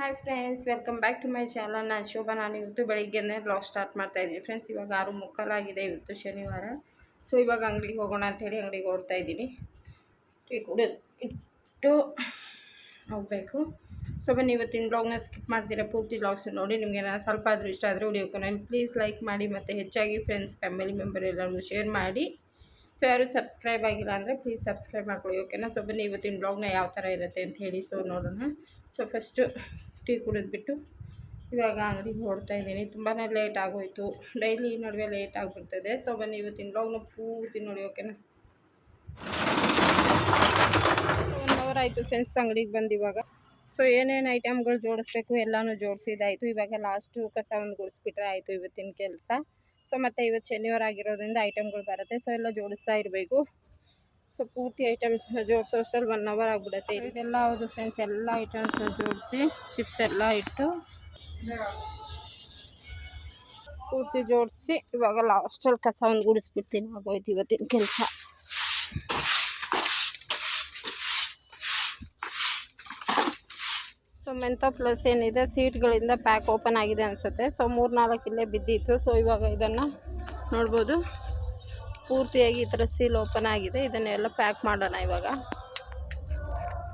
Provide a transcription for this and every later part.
Hi friends welcome back to my channel ನಾನು ಶೋಭಾ, ನಾನು ಇವತ್ತು ಬೆಳಿಗ್ಗೆನೇ ಬ್ಲಾಗ್ ಸ್ಟಾರ್ಟ್ ಮಾಡ್ತಾ ಇದ್ದೀನಿ. ಫ್ರೆಂಡ್ಸ್ ಇವಾಗ ಆರು ಮುಕ್ಕಾಲಾಗಿದೆ, ಇವತ್ತು ಶನಿವಾರ. ಸೊ ಇವಾಗ ಅಂಗಡಿಗೆ ಹೋಗೋಣ ಅಂಥೇಳಿ ಅಂಗಡಿಗೆ ಓಡ್ತಾಯಿದ್ದೀನಿ ಟೀ ಕೂಡ ಇಟ್ಟು ಹೋಗಬೇಕು. ಸೊ ಬನ್ನಿ, ಇವತ್ತಿನ ಬ್ಲಾಗ್ನ ಸ್ಕಿಪ್ ಮಾಡ್ತೀರಾ? ಪೂರ್ತಿ ಬ್ಲಾಗ್ಸ್ ನೋಡಿ, ನಿಮಗೆ ನಾನು ಸ್ವಲ್ಪ ಆದರೂ ಇಷ್ಟ ಆದರೆ ವಿಡಿಯೋಕ್ಕೆ ಪ್ಲೀಸ್ ಲೈಕ್ ಮಾಡಿ ಮತ್ತು ಹೆಚ್ಚಾಗಿ ಫ್ರೆಂಡ್ಸ್ ಫ್ಯಾಮಿಲಿ ಮೆಂಬರ್ ಎಲ್ಲರಿಗೂ ಶೇರ್ ಮಾಡಿ. ಸೊ ಯಾರು ಸಬ್ಸ್ಕ್ರೈಬ್ ಆಗಿಲ್ಲ ಅಂದರೆ ಪ್ಲೀಸ್ ಸಬ್ಸ್ಕ್ರೈಬ್ ಮಾಡ್ಕೊಳ್ಳಿ ಓಕೆನಾ ಸೊ ಬನ್ನಿ, ಇವತ್ತಿನ ಬ್ಲಾಗ್ನ ಯಾವ ಥರ ಇರುತ್ತೆ ಅಂತ ಹೇಳಿ ಸೊ ನೋಡೋಣ. ಸೊ ಫಸ್ಟು ಟೀ ಕುಡಿದ್ಬಿಟ್ಟು ಇವಾಗ ಅಂಗಡಿಗೆ ಹೊಡ್ತಾ ಇದ್ದೀನಿ. ತುಂಬಾ ಲೇಟ್ ಆಗೋಯಿತು. ಡೈಲಿ ಈ ನಡುವೆ ಲೇಟ್ ಆಗಿಬಿಡ್ತದೆ. ಸೊ ಬನ್ನಿ, ಇವತ್ತಿನ ಬ್ಲಾಗ್ನ ಪೂರ್ತಿ ನೋಡಿ ಓಕೆನಾ ಒನ್ ಅವರ್ ಆಯಿತು ಫ್ರೆಂಡ್ಸ್ ಅಂಗಡಿಗೆ ಬಂದು ಇವಾಗ. ಸೊ ಏನೇನು ಐಟಮ್ಗಳು ಜೋಡಿಸ್ಬೇಕು ಎಲ್ಲನೂ ಜೋಡಿಸಿದಾಯಿತು. ಇವಾಗ ಲಾಸ್ಟು ಕಸ ಒಂದು ಗುಡಿಸ್ಬಿಟ್ರೆ ಆಯಿತು ಇವತ್ತಿನ ಕೆಲಸ. ಸೊ ಮತ್ತು ಇವತ್ತು ಶನಿವಾರ ಆಗಿರೋದ್ರಿಂದ ಐಟಮ್ಗಳು ಬರುತ್ತೆ. ಸೊ ಎಲ್ಲ ಜೋಡಿಸ್ತಾ ಇರಬೇಕು. ಸೊ ಪೂರ್ತಿ ಐಟಮ್ಸ್ ಜೋಡಿಸೋ ಅಷ್ಟರಲ್ಲಿ ಒನ್ ಅವರ್ ಆಗಿಬಿಡುತ್ತೆ. ಇದೆಲ್ಲ ಹೌದು ಫ್ರೆಂಡ್ಸ್ ಎಲ್ಲ ಐಟಮ್ಸ್ ಜೋಡಿಸಿ ಚಿಪ್ಸ್ ಎಲ್ಲ ಇಟ್ಟು. ಪೂರ್ತಿ ಜೋಡಿಸಿ ಇವಾಗ ಲಾಸ್ಟಲ್ಲಿ ಕಸ ಒಂದು ಗುಡಿಸ್ಬಿಡ್ತೀನಿ ಆಗೋಯ್ತು ಇವತ್ತಿನ ಕೆಲಸ. ಸೊ ಮೆಂತ ಪ್ಲಸ್ ಏನಿದೆ ಸೀಟ್ಗಳಿಂದ ಪ್ಯಾಕ್ ಓಪನ್ ಆಗಿದೆ ಅನಿಸುತ್ತೆ. ಸೊ ಮೂರು ನಾಲ್ಕು ಇಲ್ಲೇ ಬಿದ್ದಿತ್ತು. ಸೊ ಇವಾಗ ಇದನ್ನು ನೋಡ್ಬೋದು. ಪೂರ್ತಿಯಾಗಿ ಈ ಥರ ಸೀಲ್ ಓಪನ್ ಆಗಿದೆ. ಇದನ್ನೆಲ್ಲ ಪ್ಯಾಕ್ ಮಾಡೋಣ ಇವಾಗ.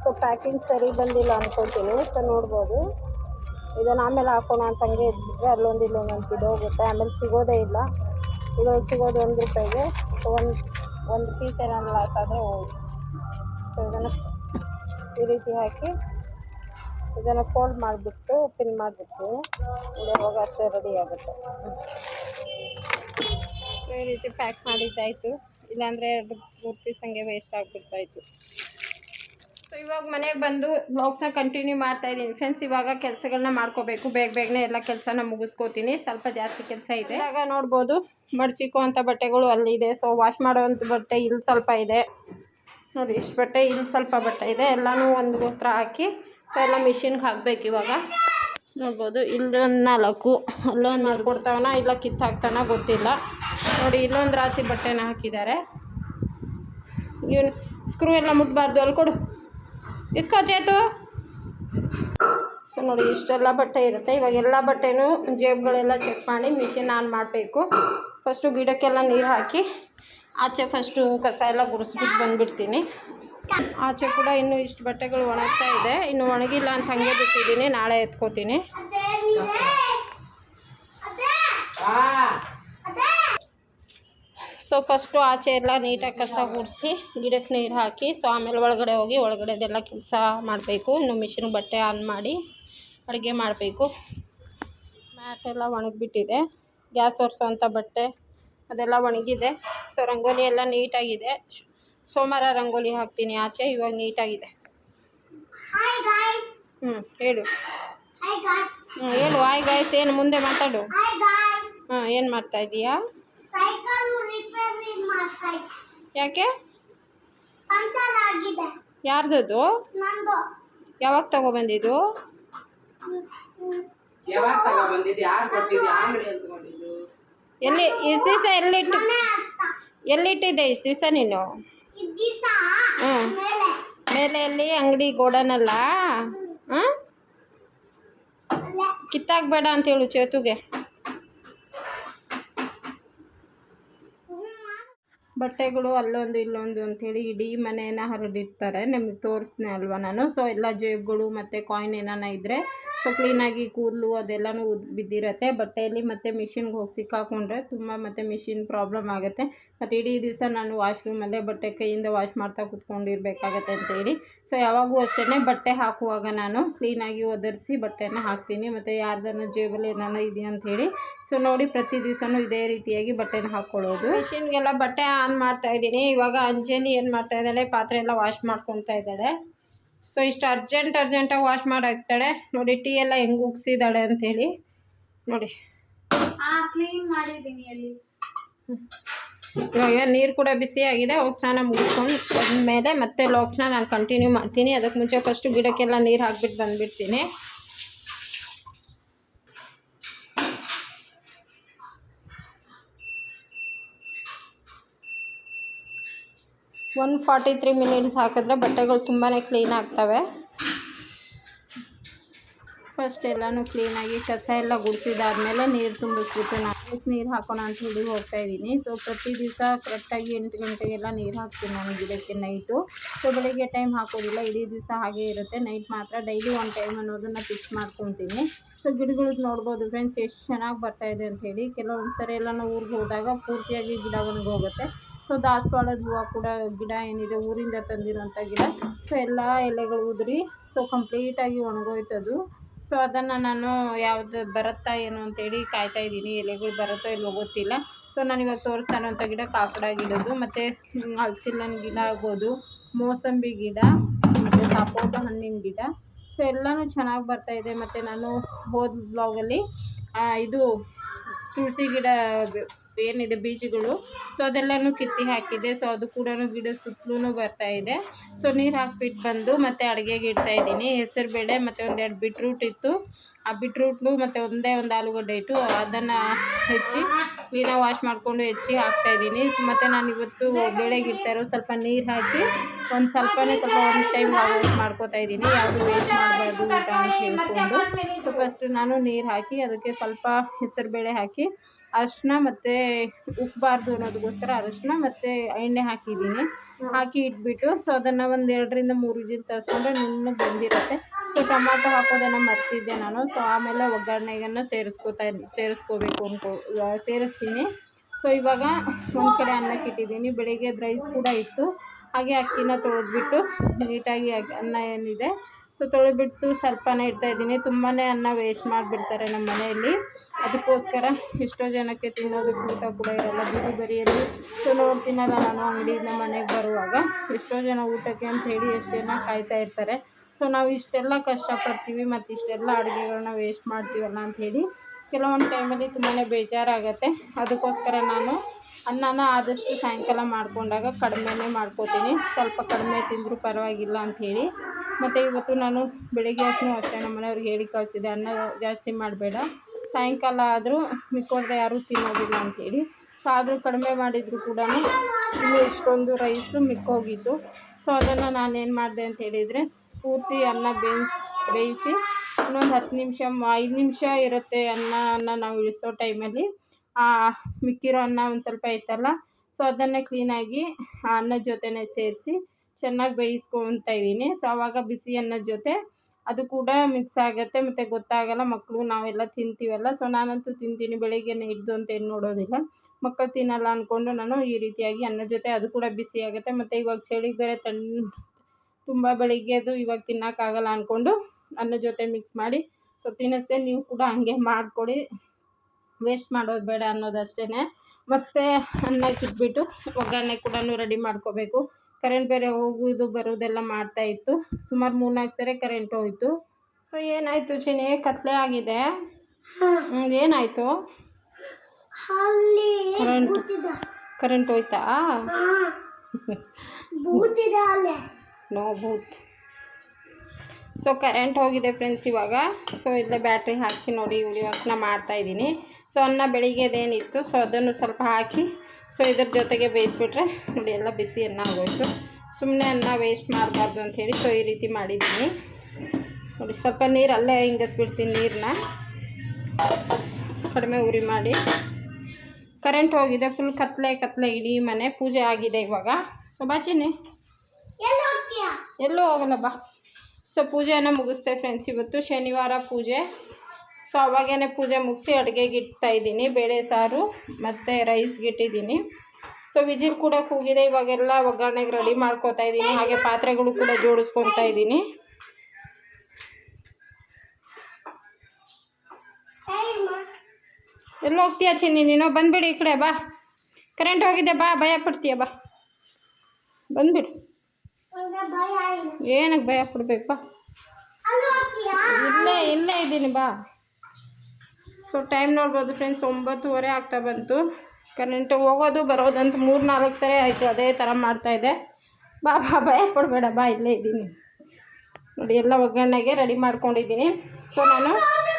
ಸೊ ಪ್ಯಾಕಿಂಗ್ ಸರಿ ಬಂದಿಲ್ಲ ಅಂದ್ಕೊಳ್ತೀನಿ ಸೊ ನೋಡ್ಬೋದು. ಇದನ್ನು ಆಮೇಲೆ ಹಾಕೋಣ ಅಂತ ಹಂಗೆ ಅಲ್ಲೊಂದು ಇಲ್ಲೊಂದು ಬಿಡೋಗುತ್ತೆ. ಆಮೇಲೆ ಸಿಗೋದೇ ಇಲ್ಲ. ಇದ್ರಲ್ಲಿ ಸಿಗೋದು ಒಂದು ರೂಪಾಯಿಗೆ. ಸೊ ಒಂದು ಒಂದು ಪೀಸ್ ಏನಾದ್ರು ಲಾಸ್ ಆದರೆ ಹೋಗಿ. ಸೊ ಇದನ್ನು ಈ ರೀತಿ ಹಾಕಿ ಇದನ್ನು ಫೋಲ್ಡ್ ಮಾಡಿಬಿಟ್ಟು ಪಿನ್ ಮಾಡಿಬಿಡ್ತೀನಿ. ಇವಾಗ ಅಷ್ಟೇ ರೆಡಿ ಆಗುತ್ತೆ. ಈ ರೀತಿ ಪ್ಯಾಕ್ ಮಾಡಿದ್ದಾಯಿತು. ಇಲ್ಲಾಂದರೆ ಎರಡು ಮೂರು ಪೀಸ್ ಹಂಗೆ ವೇಸ್ಟ್ ಆಗಿಬಿಡ್ತಾಯಿತ್ತು ಸೊ ಇವಾಗ ಮನೆಗೆ ಬಂದು ಬ್ಲಾಗ್ಸ್ನ ಕಂಟಿನ್ಯೂ ಮಾಡ್ತಾ ಇದ್ದೀನಿ. ಫ್ರೆಂಡ್ಸ್ ಇವಾಗ ಕೆಲಸಗಳನ್ನ ಮಾಡ್ಕೋಬೇಕು. ಬೇಗ ಬೇಗನೆ ಎಲ್ಲ ಕೆಲಸನ ಮುಗಿಸ್ಕೋತೀನಿ. ಸ್ವಲ್ಪ ಜಾಸ್ತಿ ಕೆಲಸ ಇದೆ. ಇವಾಗ ನೋಡ್ಬೋದು, ಮಡ್ಚಿಕೋ ಅಂಥ ಬಟ್ಟೆಗಳು ಅಲ್ಲಿದೆ ಸೊ ವಾಶ್ ಮಾಡೋವಂಥ ಬಟ್ಟೆ ಇಲ್ಲಿ ಸ್ವಲ್ಪ ಇದೆ. ನೋಡಿ, ಇಷ್ಟು ಬಟ್ಟೆ ಇಲ್ಲಿ ಸ್ವಲ್ಪ ಬಟ್ಟೆ ಇದೆ. ಎಲ್ಲನೂ ಒಂದು ಹತ್ರ ಹಾಕಿ. ಸೊ ಎಲ್ಲ ಮಿಷಿನ್ಗೆ ಹಾಕ್ಬೇಕು ಇವಾಗ. ನೋಡ್ಬೋದು. ಇಲ್ಲೊಂದು ನಾಲ್ಕು. ಅಲ್ಲೊಂದು ಮಾಡ್ಕೊಡ್ತಾವನ ಇಲ್ಲ ಕಿತ್ತು ಹಾಕ್ತಾನ ಗೊತ್ತಿಲ್ಲ. ನೋಡಿ, ಇಲ್ಲೊಂದು ರಾಶಿ ಬಟ್ಟೆನ ಹಾಕಿದ್ದಾರೆ. ಇವನು ಸ್ಕ್ರೂ ಎಲ್ಲ ಮುಟ್ಬಾರ್ದು. ಅಲ್ಲಿ ಕೊಡು. ಇಸ್ಕೋ ಚೇತು. ಸೊ ನೋಡಿ, ಇಷ್ಟೆಲ್ಲ ಬಟ್ಟೆ ಇರುತ್ತೆ. ಇವಾಗ ಎಲ್ಲ ಬಟ್ಟೆನೂ ಜೇಬ್ಗಳೆಲ್ಲ ಚೆಕ್ ಮಾಡಿ ಮಿಷಿನ್ ಆನ್ ಮಾಡಬೇಕು. ಫಸ್ಟು ಗಿಡಕ್ಕೆಲ್ಲ ನೀರು ಹಾಕಿ, ಆಚೆ ಫಸ್ಟು ಕಸ ಎಲ್ಲ ಗುಡಿಸ್ಬಿಟ್ಟು ಬಂದುಬಿಡ್ತೀನಿ. ಆಚೆ ಕೂಡ ಇನ್ನೂ ಇಷ್ಟು ಬಟ್ಟೆಗಳು ಒಣಗ್ತಾ ಇದೆ. ಇನ್ನು ಒಣಗಿಲ್ಲ ಅಂತ ಹಂಗೆ ಬಿಟ್ಟಿದ್ದೀನಿ. ನಾಳೆ ಎತ್ಕೋತೀನಿ. ಸೊ ಫಸ್ಟು ಆಚೆ ಎಲ್ಲ ನೀಟಾಗಿ ಕಸ ಗುಡಿಸಿ, ಗಿಡಕ್ಕೆ ನೀರು ಹಾಕಿ ಸೊ ಆಮೇಲೆ ಒಳಗಡೆ ಹೋಗಿ, ಒಳಗಡೆದೆಲ್ಲ ಕೆಲಸ ಮಾಡಬೇಕು. ಇನ್ನು ಮಿಷಿನ್ ಬಟ್ಟೆ ಆನ್ ಮಾಡಿ ಅಡುಗೆ ಮಾಡಬೇಕು. ಮ್ಯಾಟ್ ಎಲ್ಲ ಒಣಗಿಬಿಟ್ಟಿದೆ. ಗ್ಯಾಸ್ ಒರೆಸೋವಂಥ ಬಟ್ಟೆ ಅದೆಲ್ಲ ಒಣಗಿದೆ. ಸೊ ರಂಗೋಲಿ ಎಲ್ಲ ನೀಟಾಗಿದೆ. ಸೋಮವಾರ ರಂಗೋಲಿ ಹಾಕ್ತೀನಿ ಆಚೆ ಇವಾಗ ನೀಟಾಗಿದೆ. ಹ್ಞೂ ಹೇಳು. ಹ್ಞೂ ಹೇಳು ಆಯ್ ಗಾಯ್ಸ್ ಏನು ಮುಂದೆ ಮಾತಾಡು. ಹಾಂ ಏನು ಮಾಡ್ತಾ ಇದೀಯಾ? ಯಾಕೆ? ಯಾರ್ದದು? ನಂದು. ಯಾವಾಗ ತಗೊಬಂದಿದ್ದು ಎಲ್ಲಿ ಇಷ್ಟು ದಿವಸ ಎಲ್ಲಿಟ್ಟು ಎಲ್ಲಿಟ್ಟಿದ್ದೆ ಇಷ್ಟು ದಿವಸ ನೀನು? ಮೇಲೆಯಲ್ಲಿ ಮೇಲೆ. ಮೇಲೆ ಎಲ್ಲಿ? ಅಂಗಡಿ ಗೋಡನಲ್ಲ? ಹಾಂ ಕಿತ್ತಾಗಬೇಡ ಅಂತ ಹೇಳು ಚೇತುಗೆ. ಬಟ್ಟೆಗಳು ಅಲ್ಲೊಂದು ಇಲ್ಲೊಂದು ಅಂಥೇಳಿ ಇಡೀ ಮನೆಯನ್ನ ಹರಡಿರ್ತಾರೆ ನಿಮಗೆ ತೋರಿಸ್ನೆ ಅಲ್ವಾ ನಾನು? ಸೊ ಎಲ್ಲ ಜೇಬ್ಗಳು ಮತ್ತು ಕಾಯಿನ್ ಏನಾನ ಇದ್ದರೆ ಸೊ ಕ್ಲೀನಾಗಿ ಕೂದಲು ಅದೆಲ್ಲನೂ ಉದ್ ಬಿದ್ದಿರತ್ತೆ. ಬಟ್ಟೆಯಲ್ಲಿ ಮತ್ತು ಮಿಷಿನ್ಗೆ ಹೋಗಿ ಸಿಕ್ಕಾಕೊಂಡ್ರೆ ತುಂಬ ಮತ್ತು ಮಿಷಿನ್ ಪ್ರಾಬ್ಲಮ್ ಆಗುತ್ತೆ. ಮತ್ತು ಇಡೀ ದಿವಸ ನಾನು ವಾಶ್ರೂಮಲ್ಲೇ ಬಟ್ಟೆ ಕೈಯಿಂದ ವಾಶ್ ಮಾಡ್ತಾ ಕೂತ್ಕೊಂಡಿರ್ಬೇಕಾಗತ್ತೆ ಅಂತೇಳಿ. ಸೊ ಯಾವಾಗೂ ಅಷ್ಟೇ ಬಟ್ಟೆ ಹಾಕುವಾಗ ನಾನು ಕ್ಲೀನಾಗಿ ಒದರಿಸಿ ಬಟ್ಟೆನ ಹಾಕ್ತೀನಿ. ಮತ್ತು ಯಾರ್ದನ್ನು ಜೇಬಲ್ಲಿ ಏನಾನ ಇದೆಯಾ ಅಂಥೇಳಿ ಸೊ ನೋಡಿ ಪ್ರತಿ ದಿವಸನೂ ಇದೇ ರೀತಿಯಾಗಿ ಬಟ್ಟೆನ ಹಾಕ್ಕೊಳ್ಳೋದು. ಮಿಷಿನ್ಗೆಲ್ಲ ಬಟ್ಟೆ ಆನ್ ಮಾಡ್ತಾ ಇದ್ದೀನಿ. ಇವಾಗ ಅಂಜಲಿ ಏನು ಮಾಡ್ತಾ ಇದ್ದಾಳೆ? ಪಾತ್ರೆ ಎಲ್ಲ ವಾಶ್ ಮಾಡ್ಕೊತಾ ಇದ್ದಾಳೆ. ಸೊ ಇಷ್ಟು ಅರ್ಜೆಂಟ್ ಅರ್ಜೆಂಟಾಗಿ ವಾಶ್ ಮಾಡಾಕ್ತಾಳೆ. ನೋಡಿ ಟೀ ಎಲ್ಲ ಹೆಂಗೆ ಉಗ್ಸಿದ್ದಾಳೆ ಅಂಥೇಳಿ ನೋಡಿ. ಆ ಕ್ಲೀನ್ ಮಾಡಿದ್ದೀನಿ ಅಲ್ಲಿ. ಇವಾಗ ನೀರು ಕೂಡ ಬಿಸಿಯಾಗಿದೆ ಅವಾಗ ಸ್ನಾನ ಮುಗಿಸ್ಕೊಂಡು ಬಂದಮೇಲೆ ಮತ್ತೆ ಲಾಕ್ಸ್ನ ನಾನು ಕಂಟಿನ್ಯೂ ಮಾಡ್ತೀನಿ. ಅದಕ್ಕೆ ಮುಂಚೆ ಫಸ್ಟು ಗಿಡಕ್ಕೆಲ್ಲ ನೀರು ಹಾಕ್ಬಿಟ್ಟು ಬಂದುಬಿಡ್ತೀನಿ. ಒನ್ ಫಾರ್ಟಿ ತ್ರೀ ಮಿನಿಟ್ಸ್ ಹಾಕಿದ್ರೆ ಬಟ್ಟೆಗಳು ತುಂಬಾ ಕ್ಲೀನ್ ಆಗ್ತವೆ. ಫಸ್ಟ್ ಎಲ್ಲನೂ ಕ್ಲೀನಾಗಿ ಕಸ ಎಲ್ಲ ಗುಡಿಸಿದಾದ್ಮೇಲೆ ನೀರು ತುಂಬಿಸ್ಬಿಟ್ಟು ನಾನು ನೀರು ಹಾಕೋಣ ಅಂತ ಹೇಳಿ ಹೋಗ್ತಾ ಇದ್ದೀನಿ. ಸೊ ಪ್ರತಿ ದಿವಸ ಕರೆಕ್ಟಾಗಿ ಎಂಟು ಗಂಟೆಗೆಲ್ಲ ನೀರು ಹಾಕ್ತೀನಿ ನಾನು ಗಿಡಕ್ಕೆ ನೈಟು ಸೊ ಬೆಳಿಗ್ಗೆ ಟೈಮ್ ಹಾಕೋದಿಲ್ಲ, ಇಡೀ ದಿವಸ ಹಾಗೆ ಇರುತ್ತೆ. ನೈಟ್ ಮಾತ್ರ ಡೈಲಿ ಒನ್ ಟೈಮ್ ಅನ್ನೋದನ್ನು ಫಿಕ್ಸ್ ಮಾಡ್ಕೊತೀನಿ. ಸೊ ಗಿಡಗಳದ್ದು ನೋಡ್ಬೋದು ಫ್ರೆಂಡ್ಸ್ ಎಷ್ಟು ಚೆನ್ನಾಗಿ ಬರ್ತಾ ಇದೆ ಅಂತ ಹೇಳಿ. ಕೆಲವೊಂದು ಸರಿ ಎಲ್ಲ ನಾವು ಊರಿಗೆ ಹೋದಾಗ ಪೂರ್ತಿಯಾಗಿ ಗಿಡ ಒಣಗೋಗುತ್ತೆ ಸೊ ದಾಸವಾಳದ ಹೂವು ಕೂಡ ಗಿಡ ಏನಿದೆ, ಊರಿಂದ ತಂದಿರುವಂಥ ಗಿಡ. ಸೊ ಎಲ್ಲ ಎಲೆಗಳು ಉದುರಿ ಸೊ ಕಂಪ್ಲೀಟಾಗಿ ಒಣಗೋಯ್ತದು. ಸೊ ಅದನ್ನು ನಾನು ಯಾವುದು ಬರುತ್ತಾ ಏನು ಅಂತೇಳಿ ಕಾಯ್ತಾ ಇದ್ದೀನಿ. ಎಲೆಗಳು ಬರುತ್ತೋ ಇಲ್ವೋ ಗೊತ್ತಿಲ್ಲ. ಸೊ ನಾನು ಇವಾಗ ತೋರಿಸ್ತಾ ಇರೋಂಥ ಗಿಡ, ಕಾಕಡ ಗಿಡದ್ದು, ಮತ್ತು ಹಲ್ಸಿನ ಗಿಡ ಆಗ್ಬೋದು, ಮೋಸಂಬಿ ಗಿಡ, ಮತ್ತು ಸಪೋಟ ಹಣ್ಣಿನ ಗಿಡ. ಸೊ ಎಲ್ಲನೂ ಚೆನ್ನಾಗಿ ಬರ್ತಾ ಇದೆ. ಮತ್ತು ನಾನು ಹೋದ ಬ್ಲಾಗಲ್ಲಿ ಇದು ತುಳಸಿ ಗಿಡ ಏನಿದೆ ಬೀಜಗಳು. ಸೊ ಅದೆಲ್ಲನೂ ಕಿತ್ತಿ ಹಾಕಿದೆ. ಸೊ ಅದು ಕೂಡ ಗಿಡ ಸುತ್ತಲೂ ಬರ್ತಾ ಇದೆ. ಸೊ ನೀರು ಹಾಕ್ಬಿಟ್ಟು ಬಂದು ಮತ್ತೆ ಅಡುಗೆಗೆ ಇಡ್ತಾ ಇದ್ದೀನಿ. ಹೆಸರು ಬೇಳೆ ಮತ್ತು ಒಂದೆರಡು ಬಿಟ್ರೂಟ್ ಇತ್ತು. ಆ ಬೀಟ್ರೂಟ್ನು ಮತ್ತು ಒಂದೇ ಒಂದು ಆಲೂಗಡ್ಡೆ ಇತ್ತು ಅದನ್ನು ಹೆಚ್ಚಿ ಕ್ಲೀನಾಗಿ ವಾಶ್ ಮಾಡಿಕೊಂಡು ಹೆಚ್ಚಿ ಹಾಕ್ತಾ ಇದ್ದೀನಿ. ಮತ್ತು ನಾನು ಇವತ್ತು ಬೆಳೆಗೆ ಇಡ್ತಾ ಸ್ವಲ್ಪ ನೀರು ಹಾಕಿ ಒಂದು ಸ್ವಲ್ಪನೇ ಸ್ವಲ್ಪ ಒಂದು ಟೈಮ್ ವಾಶ್ ಮಾಡ್ಕೋತಾ ಇದ್ದೀನಿ. ಯಾವುದು ವೇಸ್ಟ್ ಮಾಡಬಾರ್ದು ಊಟ ಅಂತ ಹೇಳ್ಕೊಂಡು. ಸೊ ಫಸ್ಟು ನಾನು ನೀರು ಹಾಕಿ ಅದಕ್ಕೆ ಸ್ವಲ್ಪ ಹೆಸರುಬೇಳೆ ಹಾಕಿ ಅರಿಶಿನ ಮತ್ತು ಉಪ್ಪುಬಾರ್ದು ಅನ್ನೋದಕ್ಕೋಸ್ಕರ ಅರಿಶಿನ ಮತ್ತು ಎಣ್ಣೆ ಹಾಕಿದ್ದೀನಿ. ಹಾಕಿ ಇಟ್ಬಿಟ್ಟು ಸೊ ಅದನ್ನು ಒಂದು ಎರಡರಿಂದ ಮೂರು ವಿಜಿಲ್ ತರಿಸ್ಕೊಂಡ್ರೆ ನುಣ್ಣಗೆ ಬಂದಿರುತ್ತೆ. ಸೊ ಟೊಮಾಟೊ ಹಾಕೋದನ್ನು ಮರ್ತಿದ್ದೆ ನಾನು. ಸೊ ಆಮೇಲೆ ಒಗ್ಗರಣೆಗನ್ನು ಸೇರಿಸ್ಕೋತಾ ಸೇರಿಸ್ಕೋಬೇಕು ಅನ್ಕೋ ಸೇರಿಸ್ತೀನಿ. ಸೊ ಇವಾಗ ಒಂದು ಕಡೆ ಅನ್ನಕ್ಕೆ ಇಟ್ಟಿದ್ದೀನಿ. ಬೆಳಿಗ್ಗೆ ರೈಸ್ ಕೂಡ ಇತ್ತು. ಹಾಗೆ ಅಕ್ಕಿನ ತೊಳೆದ್ಬಿಟ್ಟು ನೀಟಾಗಿ ಅನ್ನ ಏನಿದೆ ಸೊ ತೊಳೆದ್ಬಿಟ್ಟು ಸ್ವಲ್ಪನೇ ಇಡ್ತಾ ಇದ್ದೀನಿ. ತುಂಬಾ ಅನ್ನ ವೇಸ್ಟ್ ಮಾಡಿಬಿಡ್ತಾರೆ ನಮ್ಮ ಮನೆಯಲ್ಲಿ. ಅದಕ್ಕೋಸ್ಕರ ಎಷ್ಟೋ ಜನಕ್ಕೆ ತಿನ್ನೋದಕ್ಕೆ ಊಟ ಕೂಡ ಇರಲ್ಲ. ಬಿರಿ ಬರಿಯಲ್ಲಿ ಸೊ ನೋಡ್ತೀನಲ್ಲ ನಾನು ಅಂಗಡಿಯಿಂದ ಮನೆಗೆ ಬರುವಾಗ. ಎಷ್ಟೋ ಜನ ಊಟಕ್ಕೆ ಅಂತ ಹೇಳಿ ಎಷ್ಟು ಜನ ಕಾಯ್ತಾ ಇರ್ತಾರೆ. ಸೊ ನಾವು ಇಷ್ಟೆಲ್ಲ ಕಷ್ಟಪಡ್ತೀವಿ ಮತ್ತು ಇಷ್ಟೆಲ್ಲ ಅಡುಗೆಗಳನ್ನ ವೇಸ್ಟ್ ಮಾಡ್ತೀವಲ್ಲ ಅಂಥೇಳಿ ಕೆಲವೊಂದು ಟೈಮಲ್ಲಿ ತುಂಬಾ ಬೇಜಾರಾಗತ್ತೆ. ಅದಕ್ಕೋಸ್ಕರ ನಾನು ಅನ್ನನ ಆದಷ್ಟು ಸಾಯಂಕಾಲ ಮಾಡಿಕೊಂಡಾಗ ಕಡಿಮೆನೇ ಮಾಡ್ಕೋತೀನಿ. ಸ್ವಲ್ಪ ಕಡಿಮೆ ತಿಂದರೂ ಪರವಾಗಿಲ್ಲ ಅಂಥೇಳಿ ಮತ್ತು ಇವತ್ತು ನಾನು ಬೆಳಿಗ್ಗೆ ಅಷ್ಟು ಅಷ್ಟೇ ನಮ್ಮ ಮನೆಯವ್ರಿಗೆ ಹೇಳಿ ಕಳಿಸಿದೆ ಅನ್ನ ಜಾಸ್ತಿ ಮಾಡಬೇಡ. ಸಾಯಂಕಾಲ ಆದರೂ ಮಿಕ್ಕೋದ್ರೆ ಯಾರೂ ತಿನ್ನೋದಿಲ್ಲ ಅಂಥೇಳಿ ಸೊ ಆದರೂ ಕಡಿಮೆ ಮಾಡಿದರೂ ಕೂಡ ಇನ್ನೂ ಇಷ್ಟೊಂದು ರೈಸು ಮಿಕ್ಕೋಗಿತ್ತು ಸೊ ಅದನ್ನು ನಾನೇನು ಮಾಡಿದೆ ಅಂತ ಹೇಳಿದರೆ ಪೂರ್ತಿ ಅನ್ನ ಬೇಯಿಸ್, ಬೇಯಿಸಿ ಇನ್ನೊಂದು ಹತ್ತು ನಿಮಿಷ, ಐದು ನಿಮಿಷ ಇರುತ್ತೆ ಅನ್ನನ ನಾವು ಇಳಿಸೋ ಟೈಮಲ್ಲಿ. ಆ ಮಿಕ್ಕಿರೋ ಅನ್ನ ಒಂದು ಸ್ವಲ್ಪ ಇತ್ತಲ್ಲ ಸೊ ಅದನ್ನೇ ಕ್ಲೀನಾಗಿ ಅನ್ನದ ಜೊತೆನೇ ಸೇರಿಸಿ ಚೆನ್ನಾಗಿ ಬೇಯಿಸ್ಕೊತ ಇದ್ದೀನಿ. ಸೊ ಆವಾಗ ಬಿಸಿ ಅನ್ನದ ಜೊತೆ ಅದು ಕೂಡ ಮಿಕ್ಸ್ ಆಗುತ್ತೆ. ಮತ್ತು ಗೊತ್ತಾಗಲ್ಲ ಮಕ್ಕಳು ನಾವೆಲ್ಲ ತಿಂತೀವಲ್ಲ. ಸೊ ನಾನಂತೂ ತಿಂತೀನಿ. ಬೆಳಿಗ್ಗೆನೇ ಇದ್ದು ಅಂತ ಏನು ನೋಡೋದಿಲ್ಲ. ಮಕ್ಕಳು ತಿನ್ನಲ್ಲ ಅಂದ್ಕೊಂಡು ನಾನು ಈ ರೀತಿಯಾಗಿ ಅನ್ನದ ಜೊತೆ ಅದು ಕೂಡ ಬಿಸಿ ಆಗುತ್ತೆ. ಮತ್ತು ಇವಾಗ ಚಳಿಗೆ ಬೇರೆ ತಣ್ಣ ತುಂಬ ಬೆಳಿಗ್ಗೆದು ಇವಾಗ ತಿನ್ನೋಕ್ಕಾಗಲ್ಲ ಅಂದ್ಕೊಂಡು ಅನ್ನದ ಜೊತೆ ಮಿಕ್ಸ್ ಮಾಡಿ ಸೊ ತಿನ್ನಿಸ್ದೆ. ನೀವು ಕೂಡ ಹಾಗೆ ಮಾಡಿಕೊಡಿ. ವೇಸ್ಟ್ ಮಾಡೋದು ಬೇಡ ಅನ್ನೋದಷ್ಟೇ ಮತ್ತು ಅನ್ನ ಒಗ್ಗರಣೆ ಕೂಡ ರೆಡಿ ಮಾಡ್ಕೋಬೇಕು. ಕರೆಂಟ್ ಬೇರೆ ಹೋಗೋದು ಬರೋದೆಲ್ಲ ಮಾಡ್ತಾ ಇತ್ತು. ಸುಮಾರು ಮೂರ್ನಾಲ್ಕು ಸರಿ ಕರೆಂಟ್ ಹೋಯಿತು. ಸೊ ಏನಾಯಿತು ಚಿನಿ ಕತ್ಲೆ ಆಗಿದೆ. ಏನಾಯಿತು? ಕರೆಂಟ್ ಕರೆಂಟ್ ಹೋಯ್ತಾ? ನೋ ಬೂತ್. ಸೊ ಕರೆಂಟ್ ಹೋಗಿದೆ ಫ್ರೆಂಡ್ಸ್ ಇವಾಗ. ಸೊ ಇಲ್ಲೇ ಬ್ಯಾಟ್ರಿ ಹಾಕಿ ನೋಡಿ ವಿಡಿಯೋಸ್ನ ಮಾಡ್ತಾಯಿದ್ದೀನಿ ಸೊ ಅನ್ನ ಬೆಳಿಗ್ಗೆದೇನಿತ್ತು. ಸೊ ಅದನ್ನು ಸ್ವಲ್ಪ ಹಾಕಿ ಸೊ ಇದ್ರ ಜೊತೆಗೆ ಬೇಯಿಸ್ಬಿಟ್ರೆ ನೋಡಿ ಎಲ್ಲ ಬಿಸಿ ಅನ್ನ ಆಗೋಯ್ತು. ಸುಮ್ಮನೆ ಅನ್ನ ವೇಸ್ಟ್ ಮಾಡಬಾರ್ದು ಅಂಥೇಳಿ ಸೊ ಈ ರೀತಿ ಮಾಡಿದ್ದೀನಿ. ನೋಡಿ ಸ್ವಲ್ಪ ನೀರು ಅಲ್ಲೇ ಹಿಂಗಸ್ಬಿಡ್ತೀನಿ ನೀರನ್ನ ಕಡಿಮೆ ಉರಿ ಮಾಡಿ. ಕರೆಂಟ್ ಹೋಗಿದೆ ಫುಲ್ ಕತ್ಲೆ ಕತ್ಲೆ ಇಡೀ ಮನೆ ಪೂಜೆ ಆಗಿದೆ ಇವಾಗ. ಸೊ ಬಾಚಿನಿ ಎಲ್ಲಿ ಹೋಗಲ್ಲ ಬಾ. ಸೊ ಪೂಜೆಯನ್ನು ಮುಗಿಸ್ತೇವೆ ಫ್ರೆಂಡ್ಸ್ ಇವತ್ತು ಶನಿವಾರ ಪೂಜೆ. ಸೊ ಅವಾಗೇ ಪೂಜೆ ಮುಗಿಸಿ ಅಡುಗೆಗೆ ಇಡ್ತಾ ಇದ್ದೀನಿ. ಬೇಳೆ ಸಾರು ಮತ್ತು ರೈಸ್ಗೆ ಇಟ್ಟಿದ್ದೀನಿ. ಸೊ, ವಿಜಿಲ್ ಕೂಡ ಕೂಗಿದೆ. ಇವಾಗೆಲ್ಲ ಒಗ್ಗರಣೆಗೆ ರೆಡಿ ಮಾಡ್ಕೊತಾ ಇದ್ದೀನಿ. ಹಾಗೆ ಪಾತ್ರೆಗಳು ಕೂಡ ಜೋಡಿಸ್ಕೊತಾ ಇದ್ದೀನಿ. ಎಲ್ಲ ಹೋಗ್ತೀಯ ಚಿನ್ನಿ? ನೀನು ಬಂದ್ಬಿಡಿ ಈ ಕಡೆ ಬಾ. ಕರೆಂಟ್ ಹೋಗಿದೆ, ಬಾ. ಭಯ ಪಡ್ತೀಯ? ಬಾ. ಬಂದ್ಬಿಡು. ಏನಕ್ಕೆ ಭಯ ಪಡ್ಬೇಕು? ಬಾ. ಇಲ್ಲೇ ಇಲ್ಲೇ ಇದ್ದೀನಿ, ಬಾ. ಸೊ ಟೈಮ್ ನೋಡ್ಬೋದು ಫ್ರೆಂಡ್ಸ್ ಒಂಬತ್ತುವರೆ ಆಗ್ತಾ ಬಂತು. ಕರೆಂಟ್ ಹೋಗೋದು ಬರೋದಂತ ಮೂರು ನಾಲ್ಕು ಸರಿ ಆಯಿತು. ಅದೇ ಥರ ಮಾಡ್ತಾಯಿದ್ದೆ ಬಾ ಬಾ ಭಯ ಕೊಡಬೇಡ. ಬಾ, ಇಲ್ಲೇ ಇದ್ದೀನಿ. ನೋಡಿ, ಎಲ್ಲ ಒಗ್ಗರಣೆಗೆ ರೆಡಿ ಮಾಡ್ಕೊಂಡಿದ್ದೀನಿ. ಸೊ ನಾನು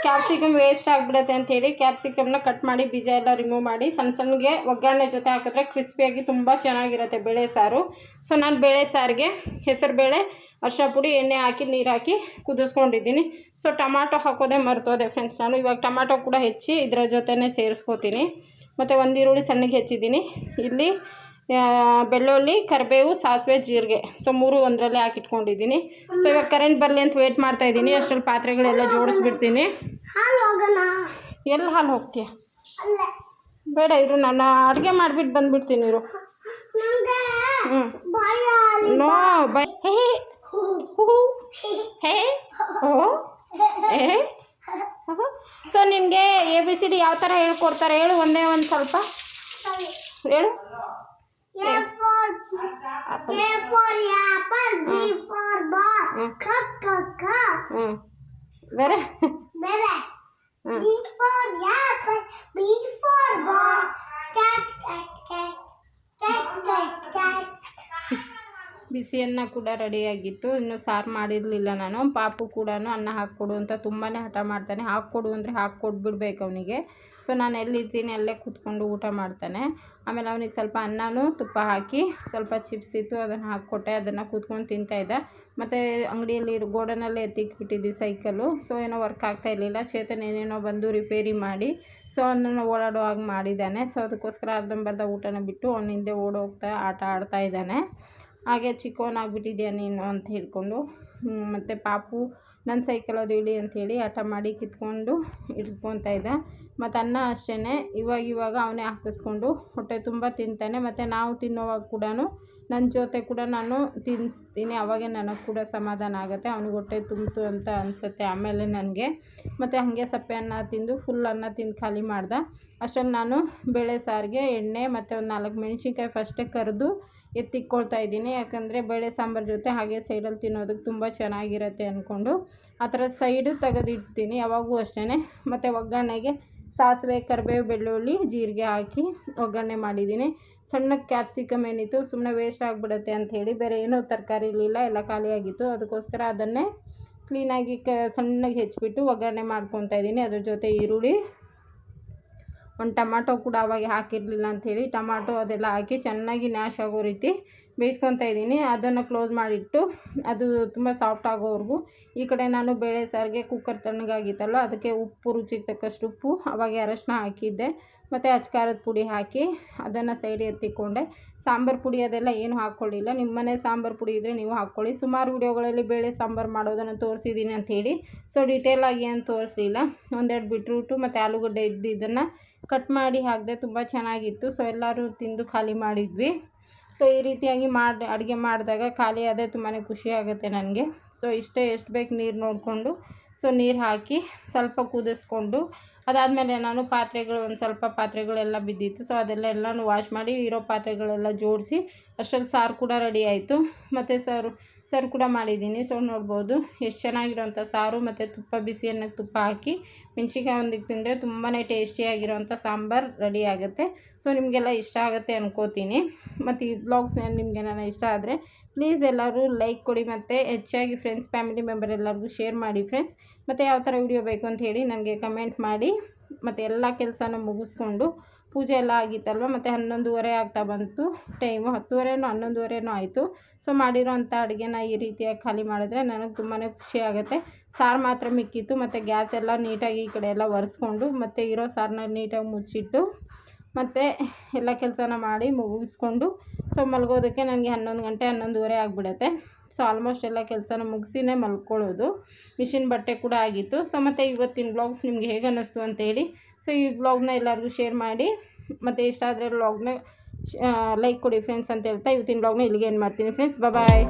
ಕ್ಯಾಪ್ಸಿಕಮ್ ವೇಸ್ಟ್ ಆಗಿಬಿಡುತ್ತೆ ಅಂಥೇಳಿ ಕ್ಯಾಪ್ಸಿಕಮ್ನ ಕಟ್ ಮಾಡಿ, ಬೀಜ ಎಲ್ಲ ರಿಮೂವ್ ಮಾಡಿ, ಸಣ್ಣ ಸಣ್ಣಗೆ ಒಗ್ಗರಣೆ ಜೊತೆ ಹಾಕಿದ್ರೆ ಕ್ರಿಸ್ಪಿಯಾಗಿ ತುಂಬ ಚೆನ್ನಾಗಿರುತ್ತೆ. ಬೇಳೆ ಸಾರು. ಸೊ ನಾನು ಬೇಳೆ ಸಾರಿಗೆ ಹೆಸರು ಬೇಳೆ ಅರ್ಶಿನ ಪುಡಿ ಎಣ್ಣೆ ಹಾಕಿ ನೀರು ಹಾಕಿ ಕುದಿಸ್ಕೊಂಡಿದ್ದೀನಿ. ಸೊ ಟಮಾಟೊ ಹಾಕೋದೇ ಮರ್ತೋದೆ ಫ್ರೆಂಡ್ಸ್ ನಾನು. ಇವಾಗ ಟಮಾಟೊ ಕೂಡ ಹೆಚ್ಚಿ ಇದರ ಜೊತೆನೇ ಸೇರಿಸ್ಕೋತೀನಿ. ಮತ್ತು ಒಂದು ಈರುಳ್ಳಿ ಸಣ್ಣಗೆ ಹೆಚ್ಚಿದ್ದೀನಿ. ಇಲ್ಲಿ ಬೆಳ್ಳುಳ್ಳಿ ಕರಿಬೇವು ಸಾಸಿವೆ ಜೀರಿಗೆ. ಸೊ ಮೂರು ಒಂದರಲ್ಲೇ ಹಾಕಿಟ್ಕೊಂಡಿದ್ದೀನಿ. ಸೊ ಇವಾಗ ಕರೆಂಟ್ ಬರಲಿ ಅಂತ ವೇಟ್ ಮಾಡ್ತಾ ಇದ್ದೀನಿ. ಅಷ್ಟರಲ್ಲಿ ಪಾತ್ರೆಗಳೆಲ್ಲ ಜೋಡಿಸ್ಬಿಡ್ತೀನಿ. ಎಲ್ಲಿ ಹಾಲು ಹೋಗ್ತೀಯ? ಬೇಡ ಇರು ನಾನು ಅಡುಗೆ ಮಾಡಿಬಿಟ್ಟು ಬಂದ್ಬಿಡ್ತೀನಿ ಇರು. ಹ್ಞೂ ನೋ ಬೈ ಹೇ ಓ ಏ ಸೊ ನಿಮಗೆ ಎ ಬಿ ಸಿ ಡಿ ಯಾವ ಥರ ಹೇಳ್ಕೊಡ್ತಾರೆ ಹೇಳು ಒಂದೇ ಒಂದು ಸ್ವಲ್ಪ. ಹೇಳು. A ಬಿಸಿಯನ್ನ ಕೂಡ ರೆಡಿಯಾಗಿತ್ತು ಇನ್ನು ಸಾರು ಮಾಡಿರಲಿಲ್ಲ ನಾನು. ಪಾಪು ಕೂಡ ಅನ್ನ ಹಾಕ್ಕೊಡು ಅಂತ ತುಂಬಾ ಹಠ ಮಾಡ್ತಾನೆ. ಹಾಕ್ಕೊಡು ಅಂದರೆ ಹಾಕ್ಕೊಟ್ಬಿಡ್ಬೇಕು ಅವನಿಗೆ. ಸೊ ನಾನು ಎಲ್ಲಿರ್ತೀನಿ? ಅಲ್ಲೇ ಕೂತ್ಕೊಂಡು ಊಟ ಮಾಡ್ತಾನೆ. ಆಮೇಲೆ ಅವನಿಗೆ ಸ್ವಲ್ಪ ಅನ್ನನೂ ತುಪ್ಪ ಹಾಕಿ, ಸ್ವಲ್ಪ ಚಿಪ್ಸ್ ಇತ್ತು ಅದನ್ನು ಹಾಕ್ಕೊಟ್ಟೆ. ಅದನ್ನು ಕೂತ್ಕೊಂಡು ತಿಂತಾಯಿದ್ದ ಮತ್ತು ಅಂಗಡಿಯಲ್ಲಿ ಗೋಡನಲ್ಲೇ ಎತ್ತಿಕ್ಬಿಟ್ಟಿದ್ವಿ ಸೈಕಲ್ಲು ಸೊ ಏನೋ ವರ್ಕ್ ಆಗ್ತಾ ಇರಲಿಲ್ಲ. ಚೇತನ್ ಏನೇನೋ ಬಂದು ರಿಪೇರಿ ಮಾಡಿ ಸೊ ಅವನನ್ನು ಓಡಾಡೋ ಹಾಗೆ ಮಾಡಿದ್ದಾನೆ. ಸೊ ಅದಕ್ಕೋಸ್ಕರ ಅರ್ಧಂಬರ್ಧ ಊಟನ ಬಿಟ್ಟು ಅವನ ಹಿಂದೆ ಓಡೋಗ್ತಾ, ಆಟ ಆಡ್ತಾ ಇದ್ದಾನೆ. ಹಾಗೆ ಚಿಕ್ಕವನಾಗ್ಬಿಟ್ಟಿದ್ಯಾ ನೀನು ಅಂತ ಹೇಳಿಕೊಂಡು ಮತ್ತು ಪಾಪು ನನ್ನ ಸೈಕಲ್ ಅದು ಇಳಿ ಅಂಥೇಳಿ ಹಠ ಮಾಡಿ ಕಿತ್ಕೊಂಡು ಇಟ್ಕೊತಾ ಇದ್ದ. ಮತ್ತು ಅನ್ನ ಅಷ್ಟೇ ಇವಾಗ ಅವನೇ ಹಾಕಿಸ್ಕೊಂಡು ಹೊಟ್ಟೆ ತುಂಬ ತಿಂತಾನೆ, ಮತ್ತು ನಾವು ತಿನ್ನೋವಾಗ ಕೂಡ ನನ್ನ ಜೊತೆ ಕೂಡ ನಾನು ತಿನ್ನಿಸ್ತೀನಿ ಅವಾಗೇ ನನಗೆ ಕೂಡ ಸಮಾಧಾನ ಆಗುತ್ತೆ, ಅವ್ನಿಗೆ ಹೊಟ್ಟೆ ತುಂಬಿತು ಅಂತ ಅನಿಸುತ್ತೆ ಆಮೇಲೆ ನನಗೆ. ಮತ್ತು ಹಾಗೆ ಸಪ್ಪೆ ಅನ್ನ ತಿಂದು ಫುಲ್ ಅನ್ನ ತಿಂದು ಖಾಲಿ ಮಾಡ್ದೆ. ಅಷ್ಟರಲ್ಲಿ ನಾನು ಬೇಳೆ ಸಾರಿಗೆ, ಎಣ್ಣೆ, ಮತ್ತು ಒಂದು ನಾಲ್ಕು ಮೆಣಸಿನ್ಕಾಯಿ ಫಸ್ಟೇ ಕರಿದು ಎತ್ತಿಕ್ಕೊಳ್ತಾ ಇದ್ದೀನಿ. ಯಾಕಂದರೆ ಬೇಳೆ ಸಾಂಬಾರು ಜೊತೆ ಹಾಗೆ ಸೈಡಲ್ಲಿ ತಿನ್ನೋದಕ್ಕೆ ತುಂಬ ಚೆನ್ನಾಗಿರುತ್ತೆ ಅಂದ್ಕೊಂಡು ಆ ಥರ ಸೈಡು ತೆಗೆದಿಡ್ತೀನಿ. ಯಾವಾಗೂ ಅಷ್ಟೇ ಮತ್ತು ಒಗ್ಗರಣೆಗೆ ಸಾಸಿವೆ, ಕರಿಬೇವು, ಬೆಳ್ಳುಳ್ಳಿ, ಜೀರಿಗೆ ಹಾಕಿ ಒಗ್ಗರಣೆ ಮಾಡಿದ್ದೀನಿ. ಸಣ್ಣ ಕ್ಯಾಪ್ಸಿಕಮ್ ಏನಿತ್ತು ಸುಮ್ಮನೆ ವೇಸ್ಟ್ ಆಗಿಬಿಡುತ್ತೆ ಅಂಥೇಳಿ ಬೇರೆ ಏನೂ ತರಕಾರಿ ಇರಲಿಲ್ಲ. ಎಲ್ಲ ಖಾಲಿಯಾಗಿತ್ತು ಅದಕ್ಕೋಸ್ಕರ ಅದನ್ನೇ ಕ್ಲೀನಾಗಿ ಕ, ಸಣ್ಣಗೆ ಹೆಚ್ಚಿಬಿಟ್ಟು ಒಗ್ಗರಣೆ ಮಾಡ್ಕೊತಾ ಇದ್ದೀನಿ. ಅದ್ರ ಜೊತೆ ಈರುಳ್ಳಿ ಒಂದು ಟಮಾಟೊ ಕೂಡ ಅವಾಗ ಹಾಕಿರಲಿಲ್ಲ ಅಂಥೇಳಿ ಟಮಾಟೊ ಅದೆಲ್ಲ ಹಾಕಿ ಚೆನ್ನಾಗಿ ನ್ಯಾಶ್ ಆಗೋ ರೀತಿ ಬೇಯಿಸ್ಕೊತಾ ಇದ್ದೀನಿ. ಅದನ್ನು ಕ್ಲೋಸ್ ಮಾಡಿಟ್ಟು ಅದು ತುಂಬ ಸಾಫ್ಟ್ ಆಗೋವರೆಗೂ ಈ ಕಡೆ ನಾನು ಬೇಳೆ ಸಾರಿಗೆ ಕುಕ್ಕರ್ ತಣ್ಣಗಾಗಿತ್ತಲ್ಲ, ಅದಕ್ಕೆ ಉಪ್ಪು, ರುಚಿಗೆ ತಕ್ಕಷ್ಟು ಉಪ್ಪು, ಅವಾಗ ಅರಶಿನ ಹಾಕಿದ್ದೆ. ಮತ್ತು ಅಚ್ಕಾರದ ಪುಡಿ ಹಾಕಿ ಅದನ್ನು ಸೈಡ್ ಎತ್ತಿಕೊಂಡೆ. ಸಾಂಬಾರು ಪುಡಿ ಅದೆಲ್ಲ ಏನು ಹಾಕ್ಕೊಳ್ಳಿಲ್ಲ. ನಿಮ್ಮ ಮನೆ ಸಾಂಬಾರು ಪುಡಿ ಇದ್ದರೆ ನೀವು ಹಾಕ್ಕೊಳ್ಳಿ. ಸುಮಾರು ವಿಡಿಯೋಗಳಲ್ಲಿ ಬೇಳೆ ಸಾಂಬಾರು ಮಾಡೋದನ್ನು ತೋರಿಸಿದ್ದೀನಿ ಅಂಥೇಳಿ. ಸೊ ಡೀಟೇಲಾಗಿ ಏನು ತೋರಿಸಲಿಲ್ಲ. ಒಂದೆರಡು ಬಿಟ್ರೂಟು ಮತ್ತು ಆಲೂಗಡ್ಡೆ ಇದ್ದಿದ್ದನ್ನು ಕಟ್ ಮಾಡಿ ಹಾಕಿದೆ ತುಂಬ ಚೆನ್ನಾಗಿತ್ತು. ಸೊ ಎಲ್ಲರೂ ತಿಂದು ಖಾಲಿ ಮಾಡಿದ್ವಿ. ಸೊ ಈ ರೀತಿಯಾಗಿ ಮಾಡಿ, ಅಡುಗೆ ಮಾಡಿದಾಗ ಖಾಲಿ ಅದೇ ತುಂಬಾ ಖುಷಿ ಆಗುತ್ತೆ ನನಗೆ. ಸೊ ಇಷ್ಟೇ, ಎಷ್ಟು ಬೇಕು ನೀರು ನೋಡಿಕೊಂಡು ಸೊ ನೀರು ಹಾಕಿ ಸ್ವಲ್ಪ ಕುದಿಸ್ಕೊಂಡು, ಅದಾದಮೇಲೆ ನಾನು ಪಾತ್ರೆಗಳು, ಒಂದು ಸ್ವಲ್ಪ ಪಾತ್ರೆಗಳೆಲ್ಲ ಬಿದ್ದಿತ್ತು. ಸೊ ಅದೆಲ್ಲ ಎಲ್ಲನೂ ವಾಶ್ ಮಾಡಿ, ಇರೋ ಪಾತ್ರೆಗಳೆಲ್ಲ ಜೋಡಿಸಿ, ಅಷ್ಟರಲ್ಲಿ ಸಾರು ಕೂಡ ರೆಡಿ ಆಯಿತು. ಮತ್ತು ಸಾರು ಸಾರು ಕೂಡ ಮಾಡಿದ್ದೀನಿ. ಸೊ, ನೋಡ್ಬೋದು. ಎಷ್ಟು ಚೆನ್ನಾಗಿರೋಂಥ ಸಾರು ಮತ್ತು ತುಪ್ಪ ಬಿಸಿ ಅನ್ನಕ್ಕೆ ತುಪ್ಪ ಹಾಕಿ ಮೆಣ್ಸಿನ್ಕಾಯಿ ಒಂದಿಗೆ ತಿಂದರೆ ತುಂಬಾ ಟೇಸ್ಟಿಯಾಗಿರೋಂಥ ಸಾಂಬಾರು ರೆಡಿ ಆಗುತ್ತೆ. ಸೊ, ನಿಮಗೆಲ್ಲ ಇಷ್ಟ ಆಗುತ್ತೆ ಅನ್ಕೋತೀನಿ. ಮತ್ತು ಈ ಬ್ಲಾಗ್ಸ್ ನಿಮಗೆ ನಾನು ಇಷ್ಟ ಆದರೆ ಪ್ಲೀಸ್ ಎಲ್ಲರೂ ಲೈಕ್ ಕೊಡಿ ಮತ್ತು ಹೆಚ್ಚಾಗಿ ಫ್ರೆಂಡ್ಸ್ ಫ್ಯಾಮಿಲಿ ಮೆಂಬರ್ ಎಲ್ಲರಿಗೂ ಶೇರ್ ಮಾಡಿ ಫ್ರೆಂಡ್ಸ್ ಮತ್ತು ಯಾವ ಥರ ವಿಡಿಯೋ ಬೇಕು ಅಂತ ಹೇಳಿ ನನಗೆ ಕಮೆಂಟ್ ಮಾಡಿ. ಮತ್ತು ಎಲ್ಲ ಕೆಲಸನೂ ಮುಗಿಸ್ಕೊಂಡು ಪೂಜೆ ಎಲ್ಲ ಆಗಿತ್ತಲ್ವ? ಮತ್ತು ಹನ್ನೊಂದುವರೆ ಆಗ್ತಾ ಬಂತು ಟೈಮು ಹತ್ತುವರೆನೋ ಹನ್ನೊಂದುವರೆನೋ ಆಯಿತು. ಸೊ ಮಾಡಿರೋಂಥ ಅಡುಗೆನ ಈ ರೀತಿಯಾಗಿ ಖಾಲಿ ಮಾಡಿದ್ರೆ ನನಗೆ ತುಂಬಾ ಖುಷಿ ಆಗುತ್ತೆ. ಸಾರು ಮಾತ್ರ ಮಿಕ್ಕಿತ್ತು, ಮತ್ತು ಗ್ಯಾಸ್ ಎಲ್ಲ ನೀಟಾಗಿ ಈ ಕಡೆ ಎಲ್ಲ ಒರೆಸ್ಕೊಂಡು, ಮತ್ತು ಇರೋ ಸಾರನ್ನ ನೀಟಾಗಿ ಮುಚ್ಚಿಟ್ಟು, ಮತ್ತು ಎಲ್ಲ ಕೆಲಸನ ಮಾಡಿ ಮುಗಿಸ್ಕೊಂಡು ಸೊ ಮಲಗೋದಕ್ಕೆ ನನಗೆ ಹನ್ನೊಂದು ಗಂಟೆ, ಹನ್ನೊಂದುವರೆ ಆಗಿಬಿಡುತ್ತೆ. ಸೊ ಆಲ್ಮೋಸ್ಟ್ ಎಲ್ಲ ಕೆಲಸನ ಮುಗಿಸಿನೇ ಮಲ್ಕೊಳ್ಳೋದು. ಮಿಷಿನ್ ಬಟ್ಟೆ ಕೂಡ ಆಗಿತ್ತು. ಸೊ ಮತ್ತು ಇವತ್ತಿನ ಬ್ಲಾಗ್ಸ್ ನಿಮ್ಗೆ ಹೇಗೆ ಅನ್ನಿಸ್ತು ಅಂತೇಳಿ ಸೊ ಈ ವ್ಲಾಗ್ನ ಎಲ್ಲರಿಗೂ ಶೇರ್ ಮಾಡಿ. ಮತ್ತು ಇಷ್ಟ ಆದರೆ ಬ್ಲಾಗ್ನ ಲೈಕ್ ಕೊಡಿ ಫ್ರೆಂಡ್ಸ್ ಅಂತ ಹೇಳ್ತಾ ಇವತ್ತಿನ ಬ್ಲಾಗ್ನ ಇಲ್ಲಿಗೆ ಏನು ಮಾಡ್ತೀನಿ ಫ್ರೆಂಡ್ಸ್ ಬಾಯ್